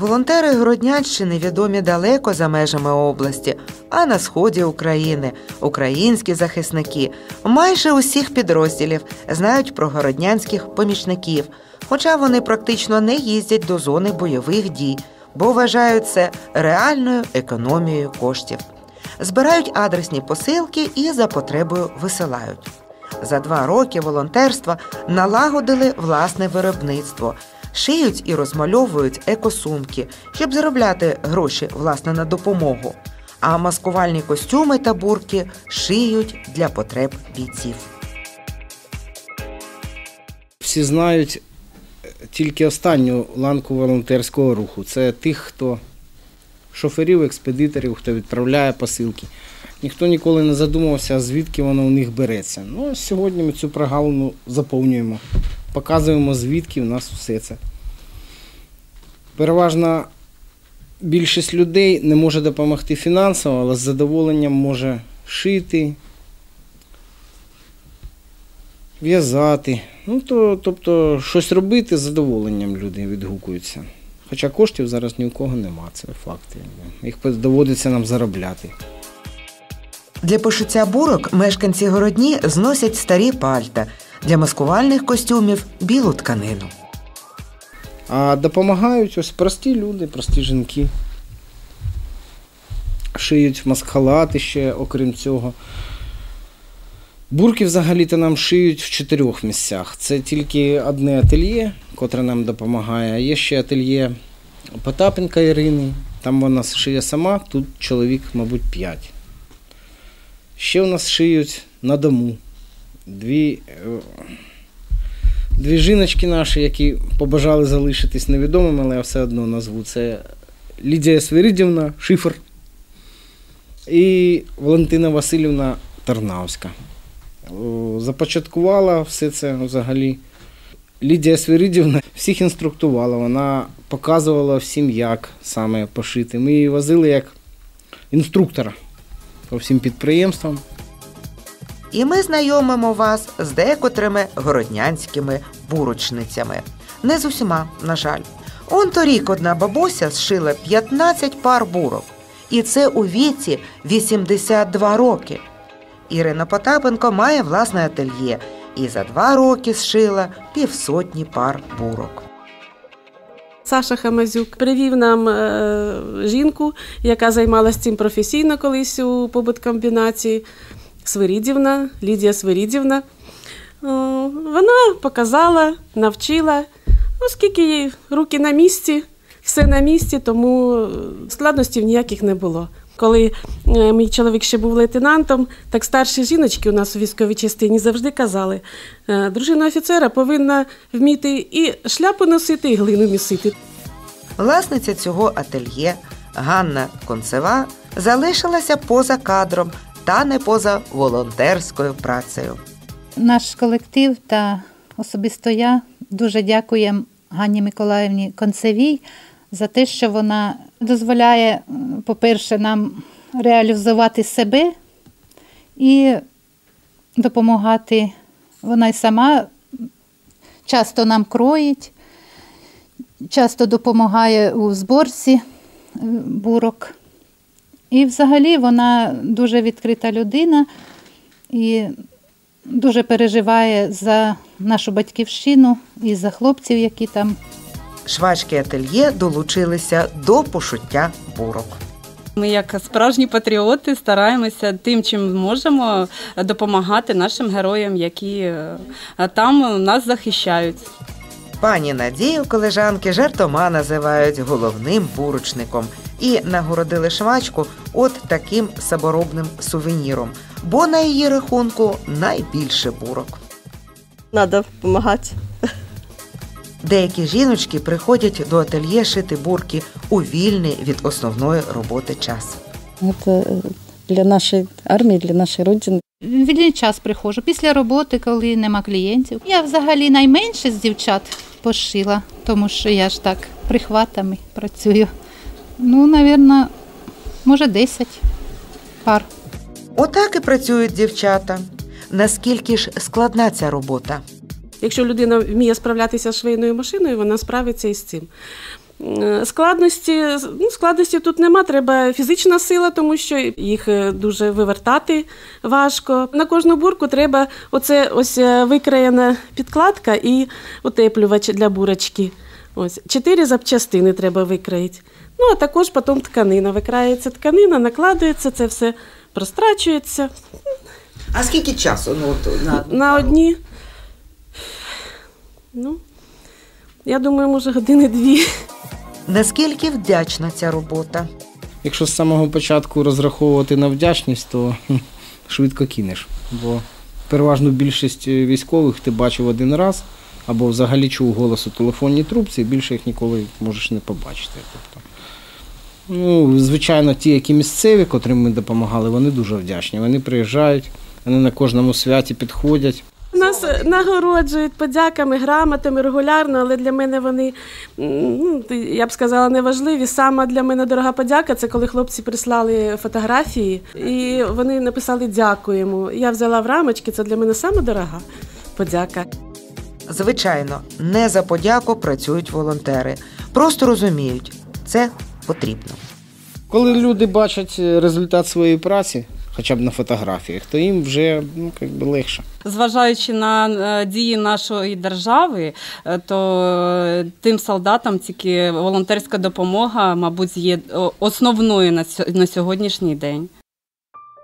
Волонтери Городнянщини відомі далеко за межами області, а на сході України українські захисники майже усіх підрозділів знають про городнянських помічників, хоча вони практично не їздять до зони бойових дій, бо вважають це реальною економією коштів. Збирають адресні посилки і за потребою висилають. За два роки волонтерства налагодили власне виробництво, шиють і розмальовують екосумки, щоб заробляти гроші власне на допомогу. А маскувальні костюми та бурки шиють для потреб бійців. Всі знають е, тільки останню ланку волонтерського руху. Це тих, хто шоферів, експедиторів, хто відправляє посилки. Ніхто ніколи не задумувався, звідки воно у них береться. Ну, сьогодні ми цю прогалину заповнюємо, показуємо, звідки в нас все це. Переважна більшість людей не може допомогти фінансово, але з задоволенням може шити, в'язати. Ну, то, тобто, щось робити з задоволенням люди відгукуються. Хоча коштів зараз ні у кого нема, це факт. Їх доводиться нам заробляти. Для пошиття бурок мешканці городні зносять старі пальта, для маскувальних костюмів білу тканину. А допомагають ось прості люди, прості жінки. Шиють маскхалати ще, окрім цього. Бурки взагалі-то нам шиють в чотирьох місцях. Це тільки одне ательє, котре нам допомагає. Є ще ательє Потапенка Ірини. Там вона шиє сама, тут чоловік, мабуть, п'ять. Ще у нас шиють на дому. Дві е, дві жіночки наші, які побажали залишитись невідомими, але я все одно назву. Це Лідія Свиридівна, Шифр і Валентина Васильівна Тарнавська. Започаткувала все це взагалі. Лідія Свиридівна всіх інструктувала, вона показувала всім, як саме пошити. Ми її возили як інструктора по всім підприємствам. І ми знайомимо вас з декотрими городнянськими бурочницями. Не з усіма, на жаль. Он торік одна бабуся зшила 15 пар бурок. І це у віці 82 роки. Ірина Потапенко має власне ательє і за два роки зшила півсотні пар бурок. Саша Хамазюк привів нам е, жінку, яка займалася цим професійно колись у побуткомбінації. Свирідівна, Лідія Свирідівна. Вона показала, навчила, оскільки їй руки на місці, все на місці, тому складностей ніяких не було. Коли е, мій чоловік ще був лейтенантом, так старші жіночки у нас у військовій частині завжди казали: «Е, дружина офіцера повинна вміти і шляпу носити, і глину місити. Власниця цього ательє Ганна Концева залишилася поза кадром та не поза волонтерською працею. Наш колектив та особисто я дуже дякуємо Ганні Миколаївні Концевій за те, що вона дозволяє, по-перше, нам реалізувати себе і допомагати. Вона й сама часто нам кроїть, часто допомагає у зборці бурок. І взагалі вона дуже відкрита людина і дуже переживає за нашу батьківщину і за хлопців, які там. Швачки ательє долучилися до пошуття бурок. Ми, як справжні патріоти, стараємося тим, чим можемо допомагати нашим героям, які е, там нас захищають. Пані Надію колежанки жартома називають головним бурочником і нагородили швачку от таким саморобним сувеніром, бо на її рахунку найбільше бурок. Треба допомагати. Деякі жіночки приходять до ательє шити бурки у вільний від основної роботи час. Це для нашої армії, для нашої родини. Вільний час приходжу після роботи, коли нема клієнтів. Я взагалі найменше з дівчат пошила, тому що я ж так прихватами працюю. Ну, мабуть, може, 10 пар. Отак і працюють дівчата. Наскільки ж складна ця робота? Якщо людина вміє справлятися з швейною машиною, вона справиться із цим. Е, Складності, ну, складності тут нема, треба фізична сила, тому що їх е, дуже вивертати важко. На кожну бурку треба оце ось е, викраєна підкладка і утеплювач для бурочки. Ось чотири запчастини треба викраїти. Ну а також потім тканина. Викрається тканина, накладується, це все прострачується А скільки часу? Ну, от, на, на одні. Ну, я думаю, може, години дві. Наскільки вдячна ця робота? Якщо з самого початку розраховувати на вдячність, то швидко кинеш. Бо переважну більшість е, військових ти бачив один раз, або взагалі чув голос у телефонній трубці, і більше їх ніколи можеш не побачити. Тобто, ну, звичайно, ті, які місцеві, котрим ми допомагали, вони дуже вдячні. Вони приїжджають, вони на кожному святі підходять. Нас нагороджують подяками, грамотами регулярно, але для мене вони, ну, я б сказала, неважливі. Сама для мене дорога подяка це коли хлопці прислали фотографії і вони написали дякуємо. Я взяла в рамочки, це для мене саме дорога подяка. Звичайно, не за подяку працюють волонтери. Просто розуміють, це потрібно. Коли люди бачать результат своєї праці, хоча б на фотографіях, то їм вже ну, як би легше. Зважаючи на е, дії нашої держави, е, то е, тим солдатам тільки волонтерська допомога, мабуть, є о, основною на сьо- на сьогоднішній день.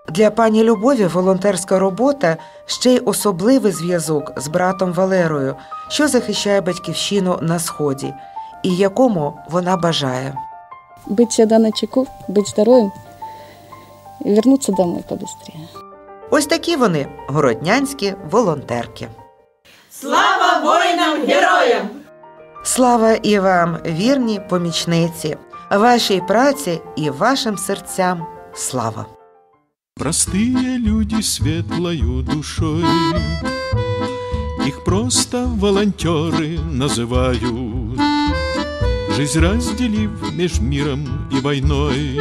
Для пані Любові волонтерська робота ще й особливий зв'язок з братом Валерою, що захищає батьківщину на сході, і якому вона бажає. Быть всегда на чеку, быть здоровым и вернуться домой побыстрее. Ось такі вони городнянські волонтерки. Слава і вам, вірні помічниці, вашій праці і вашим серцям слава! Простые люди светлою душой Их просто волонтеры называют Жизнь разделив меж миром и войной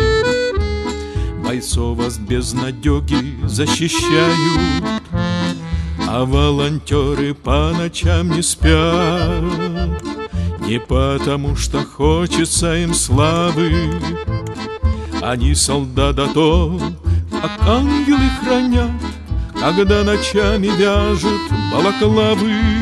Бойцов от безнадеги защищают А волонтеры по ночам не спят Не потому что хочется им славы они солдат, а как ангелы хранят, Когда ночами вяжут балаклавы.